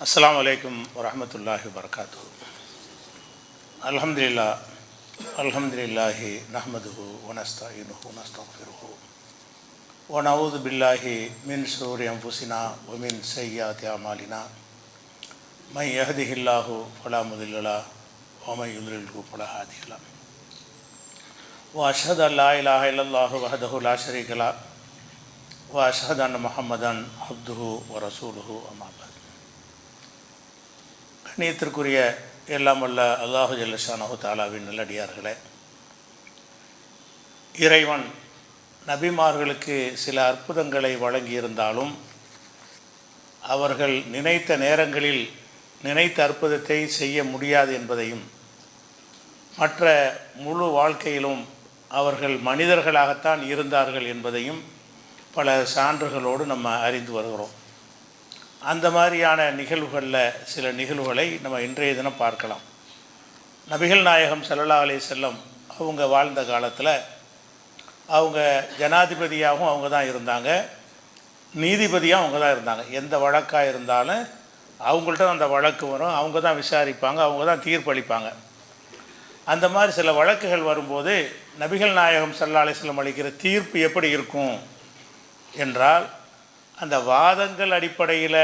அஸ்லாம் வலைக்கம் வரமத்துல்லாஹி வரகாத்து அலமதுல்லா அலமதுல்லாஹி நஹமதுஹு ஒனஸ்தாயினுஹு ஒனஸ்தாஃபிருஹு ஒனவுது பில்லாஹி மின் சூரி அம்புசினா ஒமின் செய்யா தியாமாலினா மை யஹதிஹில்லாஹு ஃபலா முதில்லா ஒமை யுல்லில்கு ஃபலா ஹாதிஹிலா வாஷத் அல்லா இலாஹ இல்லல்லாஹு வஹதஹு லா ஷரீகலா வாஷத் அன் முஹம்மதன் அப்துஹு வரசூலுஹு அமாபத் கண்ணியத்திற்குரிய எல்லாம் வல்ல அல்லாஹு ஜல்லஷானஹு தாலாவின் நல்லடியார்களே. இறைவன் நபிமார்களுக்கு சில அற்புதங்களை வழங்கியிருந்தாலும் அவர்கள் நினைத்த நேரங்களில் நினைத்த அற்புதத்தை செய்ய முடியாது என்பதையும் மற்ற முழு வாழ்க்கையிலும் அவர்கள் மனிதர்களாகத்தான் இருந்தார்கள் என்பதையும் பல சான்றுகளோடு நம்ம அறிந்து வருகிறோம். அந்த மாதிரியான நிகழ்வுகளில் சில நிகழ்வுகளை நம்ம இன்றைய தினம் பார்க்கலாம். நபிகள் நாயகம் ஸல்லல்லாஹு அலைஹி செல்லம் அவங்க வாழ்ந்த காலத்தில் அவங்க ஜனாதிபதியாகவும் அவங்க தான் இருந்தாங்க. நீதிபதியாகவும் அவங்க தான் இருந்தாங்க. எந்த வழக்காக இருந்தாலும் அவங்கள்ட்ட அந்த வழக்கு வரும். அவங்க தான் விசாரிப்பாங்க. அவங்க தான் தீர்ப்பளிப்பாங்க அந்த மாதிரி சில வழக்குகள் வரும்போது நபிகள் நாயகம் செல்லாலை அலைஹி அளிக்கிற தீர்ப்பு எப்படி இருக்கும் என்றால் அந்த வாதங்கள் அடிப்படையில்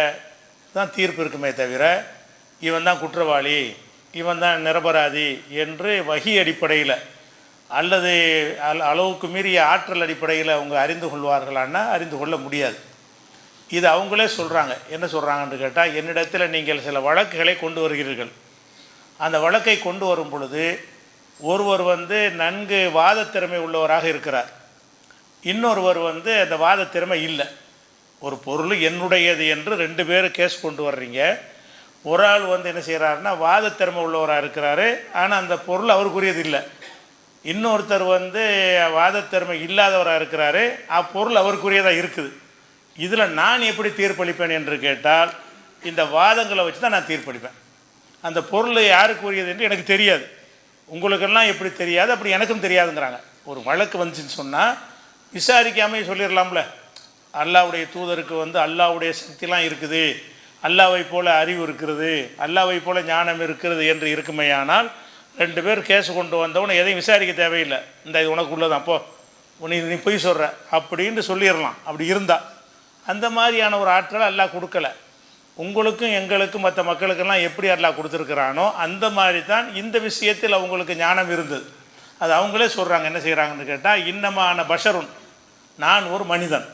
தான் தீர்ப்பு இருக்குமே தவிர இவன் தான் குற்றவாளி இவன் தான் நிரபராதி என்று வகி அடிப்படையில் அல்லது அல் அளவுக்கு மீறிய ஆற்றல் அடிப்படையில் அவங்க அறிந்து கொள்வார்களான்னா அறிந்து கொள்ள முடியாது. இது அவங்களே சொல்கிறாங்க என்ன சொல்கிறாங்கன்னு கேட்டால் என்னிடத்தில் நீங்கள் சில வழக்குகளை கொண்டு வருகிறீர்கள். அந்த வழக்கை கொண்டு வரும் பொழுது ஒருவர் வந்து நன்கு வாதத்திறமை உள்ளவராக இருக்கிறார். இன்னொருவர் வந்து அந்த வாதத்திறமை இல்லை. ஒரு பொருள் என்னுடையது என்று ரெண்டு பேரும் கேஸ் கொண்டு வர்றீங்க. ஒரு ஆள் வந்து என்ன செய்கிறாருன்னா வாதத்திறமை உள்ளவராக இருக்கிறாரு. ஆனால் அந்த பொருள் அவருக்குரியது இல்லை. இன்னொருத்தர் வந்து வாதத்திறமை திறமை இல்லாதவராக இருக்கிறாரு. அப்பொருள் அவருக்குரியதாக இருக்குது. இதில் நான் எப்படி தீர்ப்பளிப்பேன் என்று கேட்டால் இந்த வாதங்களை வச்சு தான் நான் தீர்ப்பளிப்பேன். அந்த பொருள் யாருக்குரியது என்று எனக்கு தெரியாது. உங்களுக்கெல்லாம் எப்படி தெரியாது? அப்படி எனக்கும் தெரியாதுங்கிறாங்க. ஒரு வழக்கு வந்துச்சுன்னு சொன்னால் விசாரிக்காமே சொல்லிடலாம்ல அல்லாவுடைய தூதருக்கு வந்து அல்லாவுடைய சக்திலாம் இருக்குது. அல்லாவை போல அறிவு இருக்கிறது அல்லாவை போல ஞானம் இருக்கிறது என்று இருக்குமேயானால் ரெண்டு பேர் கேஸ் கொண்டு வந்தவனை எதையும் விசாரிக்க தேவையில்லை. இந்த இது உனக்கு உள்ளதான் அப்போ நீ நீ பொய் சொல்கிற அப்படின்னு சொல்லிடலாம். அப்படி இருந்தா. அந்த மாதிரியான ஒரு ஆற்றலை அல்லாஹ் கொடுக்கல. உங்களுக்கும் எங்களுக்கும் மற்ற மக்களுக்கெல்லாம் எப்படி அல்லா கொடுத்துருக்குறானோ அந்த மாதிரி தான் இந்த விஷயத்தில் அவங்களுக்கு ஞானம் இருந்தது. அது அவங்களே சொல்கிறாங்க என்ன செய்கிறாங்கன்னு கேட்டால் இன்னமான பஷருன். நான் ஒரு மனிதன்.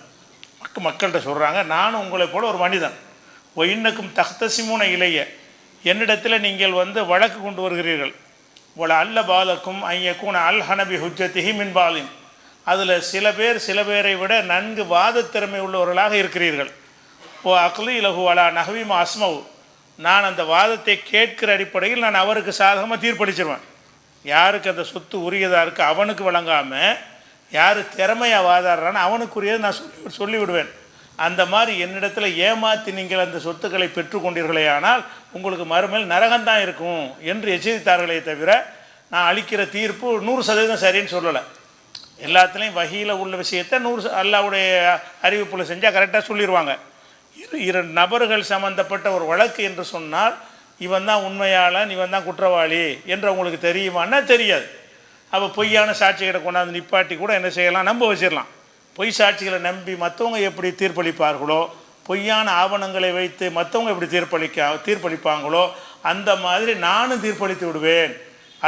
மக்கள் மக்கள்கிட்ட சொல்கிறாங்க நானும் உங்களை போல ஒரு மனிதன். ஓ இன்னக்கும் தக்தசிமுன இலைய. என்னிடத்தில் நீங்கள் வந்து வழக்கு கொண்டு வருகிறீர்கள். உல அல்ல பாலக்கும் ஐயக்கூன அல் ஹனபி ஹுஜத்திஹி மின்பாலின் அதில் சில பேர் சில பேரை விட நன்கு வாதத்திறமை உள்ளவர்களாக இருக்கிறீர்கள். ஓ அக்லி இலகு அலா நகவிமா அஸ்மவு. நான் அந்த வாதத்தை கேட்கிற அடிப்படையில் நான் அவருக்கு சாதகமாக தீர்ப்பளிச்சிருவேன். யாருக்கு அந்த சொத்து உரியதாக இருக்குது அவனுக்கு வழங்காமல் யார் திறமையாக வாதாடுறான்னு அவனுக்குரியது நான் சொல்லி சொல்லிவிடுவேன். அந்த மாதிரி என்னிடத்தில் ஏமாற்றி நீங்கள் அந்த சொத்துக்களை பெற்றுக்கொண்டீர்களே ஆனால் உங்களுக்கு மறுமையில் நரகம்தான் இருக்கும் என்று எச்சரித்தார்களே தவிர நான் அளிக்கிற தீர்ப்பு நூறு சதவீதம் சரின்னு சொல்லலை. எல்லாத்துலேயும் வகையில் உள்ள விஷயத்தை நூறு அல்லாவுடைய அறிவிப்பில் செஞ்சால் கரெக்டாக சொல்லிடுவாங்க இரு இரண்டு நபர்கள் சம்மந்தப்பட்ட ஒரு வழக்கு என்று சொன்னால் இவன் தான் உண்மையாளன் இவன் தான் குற்றவாளி என்று அவங்களுக்கு தெரியுமான்னா தெரியாது. அப்போ பொய்யான சாட்சிகளை கொண்டாந்து நிப்பாட்டி கூட என்ன செய்யலாம்? நம்ப வச்சிடலாம் பொய் சாட்சிகளை நம்பி மற்றவங்க எப்படி தீர்ப்பளிப்பார்களோ பொய்யான ஆவணங்களை வைத்து மற்றவங்க எப்படி தீர்ப்பளிக்க தீர்ப்பளிப்பாங்களோ அந்த மாதிரி நானும் தீர்ப்பளித்து விடுவேன்.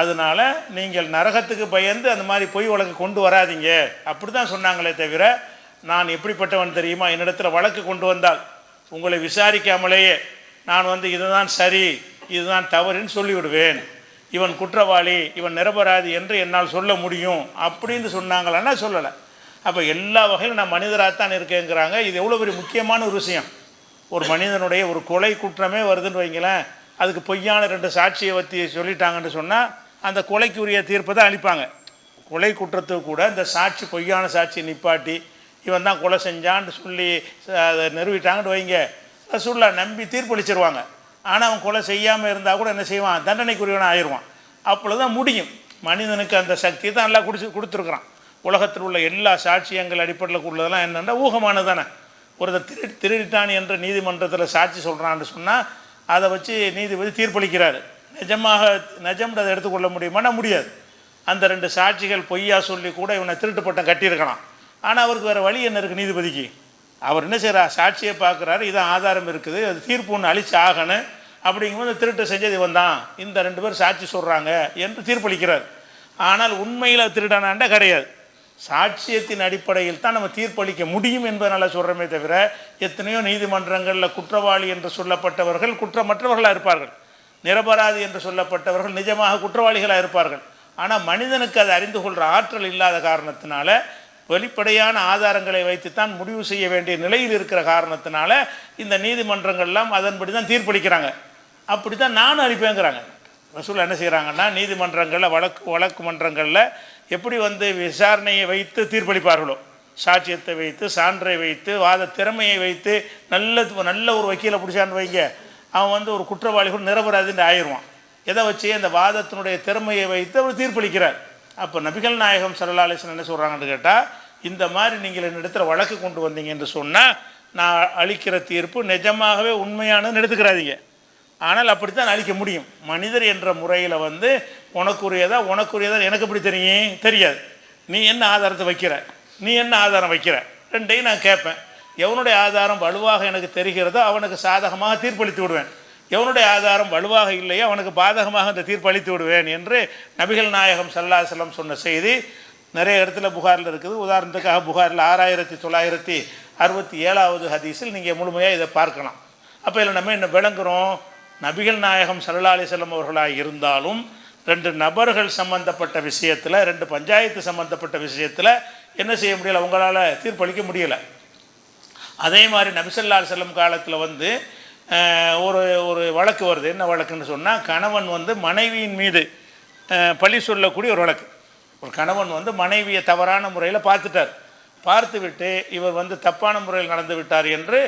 அதனால நீங்கள் நரகத்துக்கு பயந்து அந்த மாதிரி பொய் வழக்கு கொண்டு வராதீங்க. அப்படி தான் சொன்னாங்களே தவிர நான் எப்படிப்பட்டவன் தெரியுமா? என்னிடத்தில் வழக்கு கொண்டு வந்தால் உங்களை விசாரிக்காமலேயே நான் வந்து இதுதான் சரி இதுதான் தவறுன்னு சொல்லிவிடுவேன். இவன் குற்றவாளி இவன் நிரபராதி என்று என்னால் சொல்ல முடியும் அப்படின்னு சொன்னாங்களான்னா சொல்லலை. அப்போ எல்லா வகையிலும் நான் மனிதராகத்தான் இருக்கேங்கிறாங்க. இது எவ்வளோ பெரிய முக்கியமான ஒரு விஷயம். ஒரு மனிதனுடைய ஒரு கொலை குற்றமே வருதுன்னு வைங்களேன். அதுக்கு பொய்யான ரெண்டு சாட்சியை பற்றி சொல்லிட்டாங்கன்னு சொன்னால் அந்த கொலைக்குரிய தீர்ப்பை தான் அளிப்பாங்க. கொலை குற்றத்துக்கு கூட இந்த சாட்சி பொய்யான சாட்சி நிப்பாட்டி இவன் தான் கொலை செஞ்சான்னு சொல்லி அதை நிறுவிட்டாங்கன்னு வைங்க. ரசூல்லா நம்பி தீர்ப்பளிச்சிருவாங்க. ஆனால் அவன் கொலை செய்யாமல் இருந்தால் கூட என்ன செய்வான்? தண்டனைக்குரியவன் ஆயிடுவான். அப்பொழுது தான் முடியும். மனிதனுக்கு அந்த சக்தியை தான் எல்லாம் குடிச்சு கொடுத்துருக்குறான். உலகத்தில் உள்ள எல்லா சாட்சியங்கள் அடிப்படையில் உள்ளதெல்லாம் என்னென்னா ஊகமானது தானே. ஒருத்தர் திரு திருடிட்டான் என்று நீதிமன்றத்தில் சாட்சி சொல்கிறான்னு சொன்னால் அதை வச்சு நீதிபதி தீர்ப்பளிக்கிறார். நிஜமாக நிஜம்ன்றதை எடுத்துக்கொள்ள முடியுமானா முடியாது. அந்த ரெண்டு சாட்சிகள் பொய்யா சொல்லி கூட இவனை திருட்டு பட்டம் கட்டியிருக்கலாம் ஆனால் அவருக்கு வேறு வழி என்ன இருக்குது நீதிபதிக்கு? அவர் என்ன செய்கிறார் சாட்சியை பார்க்குறாரு இதான் ஆதாரம் இருக்குது அது தீர்ப்பு ஒன்று அழிச்சு ஆகணும் அப்படிங்கும்போது திருட்டு செஞ்சது இவன் தான் இந்த ரெண்டு பேர் சாட்சி சொல்கிறாங்க என்று தீர்ப்பளிக்கிறார். ஆனால் உண்மையில் திருடனாண்ட கிடையாது. சாட்சியத்தின் அடிப்படையில் தான் நம்ம தீர்ப்பளிக்க முடியும் என்பதனால சொல்கிறோமே தவிர எத்தனையோ நீதிமன்றங்களில் குற்றவாளி என்று சொல்லப்பட்டவர்கள் குற்றமற்றவர்களாக இருப்பார்கள். நிரபராதி என்று சொல்லப்பட்டவர்கள் நிஜமாக குற்றவாளிகளாக இருப்பார்கள். ஆனால் மனிதனுக்கு அதை அறிந்து கொள்கிற ஆற்றல் இல்லாத காரணத்தினால வெளிப்படையான ஆதாரங்களை வைத்துத்தான் முடிவு செய்ய வேண்டிய நிலையில் இருக்கிற காரணத்தினால இந்த நீதிமன்றங்கள்லாம் அதன்படி தான் தீர்ப்பளிக்கிறாங்க. அப்படி தான் நானும் அளிப்பேங்கிறாங்க ரசூல் என்ன செய்கிறாங்கன்னா நீதிமன்றங்களில் வழக்கு வழக்கு மன்றங்களில் எப்படி வந்து விசாரணையை வைத்து தீர்ப்பளிப்பார்களோ. சாட்சியத்தை வைத்து சான்றை வைத்து வாத திறமையை வைத்து நல்ல நல்ல ஒரு வக்கீலை பிடிச்சான்னு வைங்க. அவன் வந்து ஒரு குற்றவாளி கூட நிரபராதின்னு ஆயிடுவான். எதை வச்சு அந்த வாதத்தினுடைய திறமையை வைத்து அவர் தீர்ப்பளிக்கிறார். அப்போ நபிகள் நாயகம் சரலாலேசன் என்ன சொல்கிறாங்கன்னு கேட்டால் இந்த மாதிரி நீங்கள் என்னிடத்தில் வழக்கு கொண்டு வந்தீங்க என்று சொன்னால் நான் அளிக்கிற தீர்ப்பு நிஜமாகவே உண்மையானதுன்னு எடுத்துக்கிறாதீங்க. ஆனால் அப்படித்தான் அளிக்க முடியும். மனிதர் என்ற முறையில் வந்து உனக்குரியதா உனக்குரியதா? எனக்கு எப்படி தெரியும்? தெரியாது. நீ என்ன ஆதாரத்தை வைக்கிற? நீ என்ன ஆதாரம் வைக்கிற? ரெண்டையும் நான் கேட்பேன். எவனுடைய ஆதாரம் வலுவாக எனக்கு தெரிகிறதோ அவனுக்கு சாதகமாக தீர்ப்பளித்து விடுவேன். எவனுடைய ஆதாரம் வலுவாக இல்லையோ அவனுக்கு பாதகமாக அந்த தீர்ப்பு அளித்து விடுவேன் என்று நபிகள் நாயகம் சல்லாசலம் சொன்ன செய்தி நிறைய இடத்துல புகாரில் இருக்குது. உதாரணத்துக்காக புகாரில் ஆறாயிரத்தி தொள்ளாயிரத்தி அறுபத்தி ஏழாவது ஹதீஸில் நீங்கள் முழுமையாக இதை பார்க்கலாம். அப்போ இதில் நம்ம என்ன விளங்குறோம்? நபிகள் நாயகம் சல்லல்லாஹு செல்லம் அவர்களாக இருந்தாலும் ரெண்டு நபர்கள் சம்பந்தப்பட்ட விஷயத்தில் ரெண்டு பஞ்சாயத்து சம்பந்தப்பட்ட விஷயத்தில் என்ன செய்ய முடியல? உங்களால் தீர்ப்பளிக்க முடியலை. அதே மாதிரி நபிசல்லால் செல்லம் காலத்தில் வந்து ஒரு ஒரு வழக்கு வருது. என்ன வழக்குன்னு சொன்னால் கணவன் வந்து மனைவியின் மீது பழி சொல்லக்கூடிய ஒரு வழக்கு. ஒரு கணவன் வந்து மனைவியை தவறான முறையில் பார்த்துட்டார். பார்த்துவிட்டு இவர் வந்து தப்பான முறையில் நடந்து விட்டார் என்று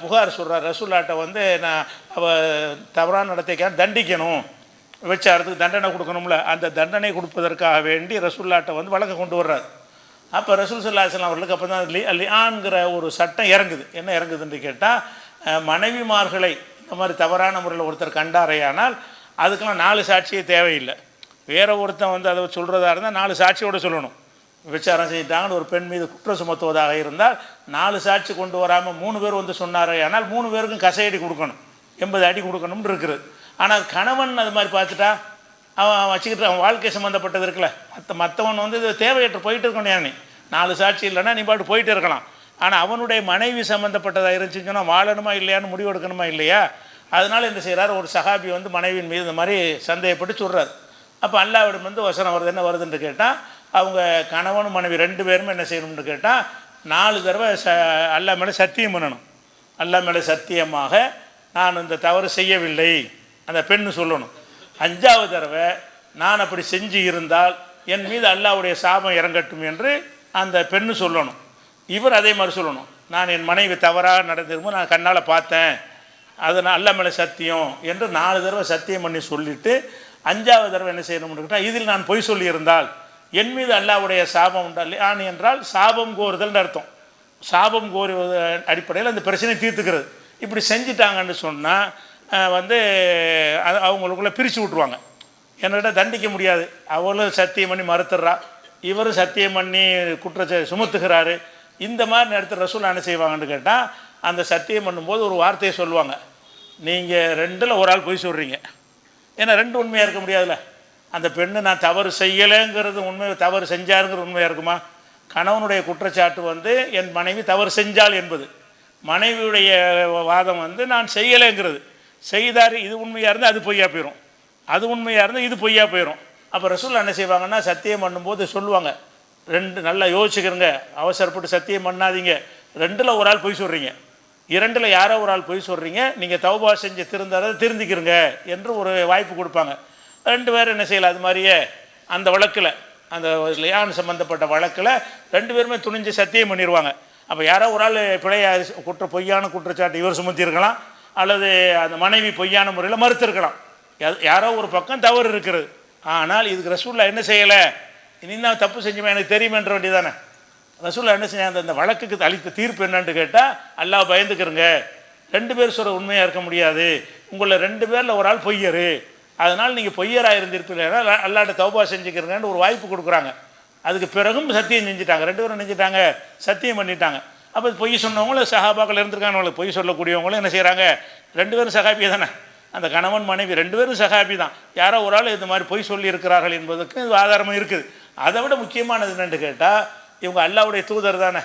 புகார் சொல்கிறார் ரசூல்லாட்டை வந்து நான் அவ தவறான நடத்தைக்காக தண்டிக்கணும். வச்சாரத்துக்கு தண்டனை கொடுக்கணும்ல. அந்த தண்டனை கொடுப்பதற்காக வேண்டி ரசூல்லாட்டை வந்து வழக்கு கொண்டு வர்றார். அப்போ ரசூல் சல்லாஹலாம் அவர்களுக்கு அப்போ தான் லி லியான்கிற ஒரு சட்டம் இறங்குது. என்ன இறங்குதுன்னு கேட்டால் மனைவிமார்களை இந்த மாதிரி தவறான முறையில் ஒருத்தர் கண்டாரையானால் அதுக்கெல்லாம் நாலு சாட்சியே தேவையில்லை. வேற ஒருத்தன் வந்து அதை சொல்கிறதா இருந்தால் நாலு சாட்சியோட சொல்லணும். விசாரம் செஞ்சிட்டாங்கன்னு ஒரு பெண் மீது குற்றம் சுமத்துவதாக இருந்தால் நாலு சாட்சி கொண்டு வராமல் மூணு பேர் வந்து சொன்னார் ஆனால் மூணு பேருக்கும் கசையடி கொடுக்கணும். எண்பது அடி கொடுக்கணும்னு இருக்குது. ஆனால் கணவன் அது மாதிரி பார்த்துட்டா அவன் அவன் வச்சுக்கிட்டு அவன் வாழ்க்கை சம்மந்தப்பட்டது இருக்குல்ல. மற்ற மற்றவன் வந்து இது தேவையற்ற போயிட்டு இருக்கணும் நீ? நாலு சாட்சி இல்லைன்னா நீ பாட்டு போயிட்டு இருக்கலாம். ஆனால் அவனுடைய மனைவி சம்மந்தப்பட்டதாக இருந்துச்சுன்னா வாழணுமா இல்லையான்னு முடிவு எடுக்கணுமா இல்லையா? அதனால் என்ன செய்கிறார் ஒரு சகாபி வந்து மனைவியின் மீது இந்த மாதிரி சந்தேகப்பட்டு சொல்கிறார் அப்போ அல்லாவிடம் வந்து வசனம் வருது என்ன வருதுன்னு கேட்டால் அவங்க கணவனும் மனைவி ரெண்டு பேருமே என்ன செய்யணும்னு கேட்டால் நாலு தடவை ச அல்லா மேலே சத்தியம் பண்ணணும். அல்லா மேலே சத்தியமாக நான் இந்த தவறு செய்யவில்லை. அந்த பெண்ணு சொல்லணும். அஞ்சாவது தடவை நான் அப்படி செஞ்சு இருந்தால் என் மீது அல்லாவுடைய சாபம் இறங்கட்டும் என்று அந்த பெண்ணு சொல்லணும். இவர் அதே மாதிரி சொல்லணும். நான் என் மனைவி தவறாக நடந்திருக்கும் நான் கண்ணால் பார்த்தேன். அது நான் அல்ல மேலே சத்தியம் என்று நாலு தடவை சத்தியம் பண்ணி சொல்லிவிட்டு அஞ்சாவது தடவை என்ன செய்யணும்னு கேட்டால் இதில் நான் பொய் சொல்லியிருந்தால் என் மீது அல்லாவுடைய சாபம் உண்டா ஆணி என்றால் சாபம் கோருதல்னு அர்த்தம். சாபம் கோருவது அடிப்படையில் அந்த பிரச்சனையை தீர்த்துக்கிறது. இப்படி செஞ்சிட்டாங்கன்னு சொன்னால் வந்து அது அவங்களுக்குள்ளே பிரித்து விட்ருவாங்க என்னிட்ட தண்டிக்க முடியாது. அவளும் சத்தியம் பண்ணி மறுத்துடுறா. இவரும் சத்தியம் பண்ணி குற்றச்ச சுமத்துகிறாரு. இந்த மாதிரி நேரத்தில் ரசூல் என்ன செய்வாங்கன்னு கேட்டால் அந்த சத்தியம் பண்ணும்போது ஒரு வார்த்தையை சொல்லுவாங்க. நீங்கள் ரெண்டில் ஒரு ஆள் பொய் சொல்கிறீங்க ஏன்னா ரெண்டு உண்மையாக இருக்க முடியாதுல்ல? அந்த பெண்ணு நான் தவறு செய்யலைங்கிறது உண்மை தவறு செஞ்சாருங்கிறது உண்மையாக இருக்குமா? கணவனுடைய குற்றச்சாட்டு வந்து என் மனைவி தவறு செஞ்சாள் என்பது. மனைவியுடைய வாதம் வந்து நான் செய்யலைங்கிறது. செய்தார் இது உண்மையாக இருந்தால் அது பொய்யா போயிடும் அது உண்மையாக இருந்தால் இது பொய்யா போயிடும் அப்போ ரசூல் என்ன செய்வாங்கன்னா சத்தியம் பண்ணும்போது சொல்லுவாங்க ரெண்டு நல்லா யோசிச்சுக்கிறங்க அவசரப்பட்டு சத்தியம் பண்ணாதீங்க. ரெண்டில் ஒரு ஆள் பொய் சொல்கிறீங்க இரண்டில் யாரோ ஒரு ஆள் பொய் சொல்கிறீங்க நீங்கள் தௌபா செஞ்சு திருந்தாரதை திருந்திக்கிறங்க என்று ஒரு வாய்ப்பு கொடுப்பாங்க. ரெண்டு பேரும் என்ன செய்யலாம் அது மாதிரியே அந்த வழக்கில் அந்த லியான் சம்மந்தப்பட்ட வழக்கில் ரெண்டு பேருமே துணிஞ்சு சத்தியம் பண்ணிடுவாங்க அப்போ யாரோ ஒரு ஆள் பிழைய குற்ற பொய்யான குற்றச்சாட்டு இவர் சுமத்தியிருக்கலாம் அல்லது அந்த மனைவி பொய்யான முறையில் மறுத்திருக்கலாம். யாரோ ஒரு பக்கம் தவறு இருக்கிறது. ஆனால் இதுக்கு ரசூல்லா என்ன செய்யலை? இனி தான் தப்பு செஞ்சுமே எனக்கு தெரியுமென்ற வேண்டியதானே ரசூல்லா என்ன செஞ்சாங்க அந்த- அந்த வழக்குக்கு அளித்த தீர்ப்பு என்னன்னு கேட்டால் அல்லா பயந்துக்கிறங்க. ரெண்டு பேர் சொல்கிற உண்மையாக இருக்க முடியாது. உங்களை ரெண்டு பேரில் ஒரு ஆள் பொய்யரு. அதனால் நீங்கள் பொய்யராக இருந்திருப்பீங்கன்னா அல்லாட்ட தௌபா செஞ்சுக்கிறங்கன்னு ஒரு வாய்ப்பு கொடுக்குறாங்க. அதுக்கு பிறகும் சத்தியம் செஞ்சுட்டாங்க. ரெண்டு பேரும் செஞ்சுட்டாங்க சத்தியம் பண்ணிட்டாங்க. அப்போ பொய் சொன்னவங்களும் சகாபாக்கள் இருந்திருக்காங்க பொய் சொல்லக்கூடியவங்களும் என்ன செய்கிறாங்க ரெண்டு பேரும் சகாபி தானே. அந்த கணவன் மனைவி ரெண்டு பேரும் சகாபி தான். யாரோ ஒரு ஆள் இந்த மாதிரி பொய் சொல்லியிருக்கிறார்கள் என்பதுக்கு என்பதற்கு இது ஆதாரமும் இருக்குது. அதை விட முக்கியமானது என்னென்னு கேட்டால் இவங்க அல்லாவுடைய தூதர் தானே.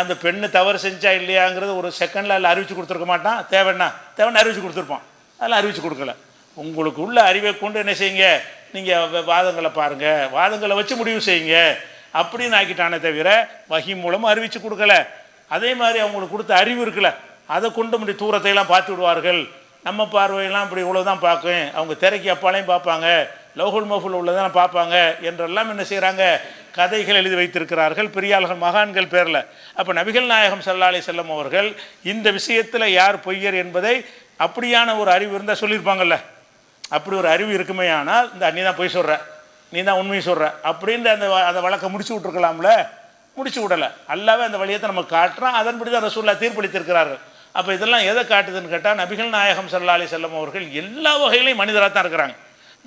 அந்த பெண்ணு தவறு செஞ்சா இல்லையாங்கிறது ஒரு செகண்டில் அதில் அறிவிச்சு கொடுத்துருக்க மாட்டான். தேவைன்னா தேவைன்னு அறிவிச்சு கொடுத்துருப்பான். அதெல்லாம் அறிவிச்சு கொடுக்கல. உங்களுக்கு உள்ள அறிவை கொண்டு என்ன செய்யுங்க? நீங்கள் வாதங்களை பாருங்கள் வாதங்களை வச்சு முடிவு செய்யுங்க. அப்படின்னு ஆக்கிட்டானே தவிர வகி மூலமாக அறிவிச்சு கொடுக்கல. அதே மாதிரி அவங்களுக்கு கொடுத்த அறிவு இருக்குல்ல அதை கொண்டு முடி தூரத்தை எல்லாம் பார்த்து விடுவார்கள். நம்ம பார்வையெல்லாம் இப்படி இவ்வளோதான் பார்க்கும். அவங்க திரைக்கு அப்பாலையும் பார்ப்பாங்க. லோகுல் மஃபுல் உள்ளதான் பார்ப்பாங்க. என்றெல்லாம் என்ன செய்கிறாங்க கதைகள் எழுதி வைத்திருக்கிறார்கள். பெரியாள்கள் மகான்கள் பேரில். அப்போ நபிகள் நாயகம் சல்லாலை அலைஹி செல்லம் அவர்கள் இந்த விஷயத்தில் யார் பொய்யர் என்பதை அப்படியான ஒரு அறிவு இருந்தால் சொல்லியிருப்பாங்கல்ல. அப்படி ஒரு அறிவு இருக்குமே ஆனால் இந்த நீ தான் பொய் சொல்கிற நீ தான் உண்மையை சொல்கிற அப்படின்ற அந்த அந்த வழக்கை முடிச்சு விட்ருக்கலாம்ல முடிச்சு விடலை. அல்லாவே அந்த வழியத்தை நம்ம காட்டுறான். அதன்படி தான் ரசூல்லா தீர்ப்பளித்திருக்கிறார்கள். அப்போ இதெல்லாம் எதை காட்டுதுன்னு கேட்டால் நபிகள் நாயகம் சல்லாலி செல்லம் அவர்கள் எல்லா வகையிலையும் மனிதராக தான் இருக்கிறாங்க.